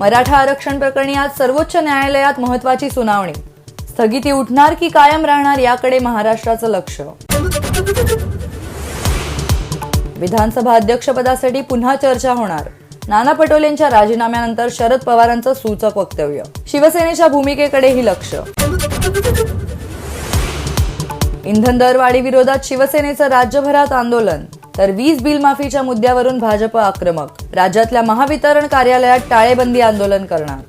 मराठा आरक्षण प्रकरणी आज सर्वोच्च न्यायालयात महत्वाची सुनावणी. स्थगिती उठणार की कायम राहणार याकडे महाराष्ट्राचं लक्ष. विधानसभा अध्यक्षपदासाठी पुन्हा चर्चा होणार. नाना पटोलेंच्या राजीनाम्यानंतर शरद पवारांचं सूचक वक्तव्य. शिवसेनेच्या भूमिकेकडेही लक्ष. इंधन दरवाढी विरोधात शिवसेनेचं राज्यभरात आंदोलन. तर वीज बिल माफीच्या मुद्द्यावरून भाजप आक्रमक. राज्यातल्या महावितरण कार्यालयात टाळेबंदी आंदोलन करणार.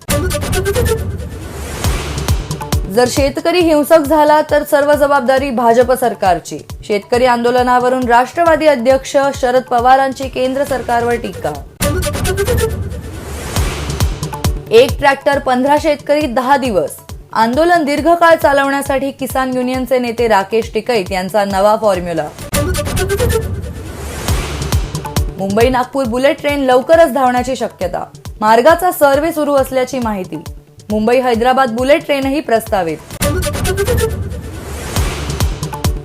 जर शेतकरी हिंसक झाला तर सर्व जबाबदारी भाजप सरकारची. शेतकरी आंदोलनावरून राष्ट्रवादी अध्यक्ष शरद पवारांची केंद्र सरकारवर टीका. एक ट्रॅक्टर पंधरा शेतकरी दहा दिवस. आंदोलन दीर्घकाळ चालवण्यासाठी किसान युनियनचे नेते राकेश टिकैत यांचा नवा formula. Mumbai Nagpur bullet train लवकरच धावण्याची शक्यता. मार्गाचा सर्व्हे सुरू असल्याची माहिती. मुंबई हैदराबाद बुलेट ट्रेनही प्रस्तावित.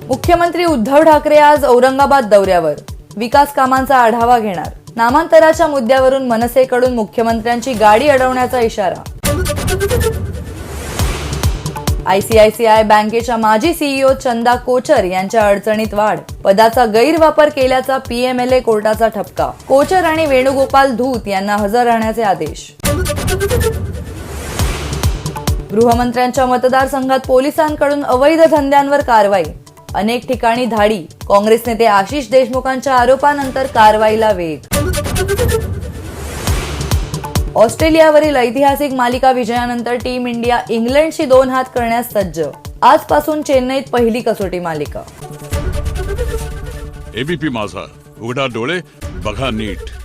मुख्यमंत्री उद्धव ठाकरे आज औरंगाबाद दौऱ्यावर. विकास कामांचा आढावा घेणार. नामांतराच्या मुद्द्यावरून मनसेकडून मुख्यमंत्र्यांची गाडी अडवण्याचा इशारा. आयसीआयसीआय बँकेच्या माजी सीईओ चंदा कोचर यांच्या अडचणीत वाढ. पदाचा गैरवापर केल्याचा पीएमएलए कोर्टाचा ठपका. कोचर आणि वेणुगोपाल धूत यांना हजर राहण्याचे आदेश. गृहमंत्र्यांच्या मतदारसंघात पोलिसांकडून अवैध धंद्यांवर कारवाई. अनेक ठिकाणी धाडी. काँग्रेस नेते आशिष देशमुखांच्या आरोपानंतर कारवाईला वेग. ऑस्ट्रेलियावरील ऐतिहासिक मालिका विजयानंतर टीम इंडिया इंग्लंडशी दोन हात करण्यास सज्ज. आजपासून चेन्नईत पहिली कसोटी मालिका. एबीपी माझा. उघडा डोळे बघा नीट.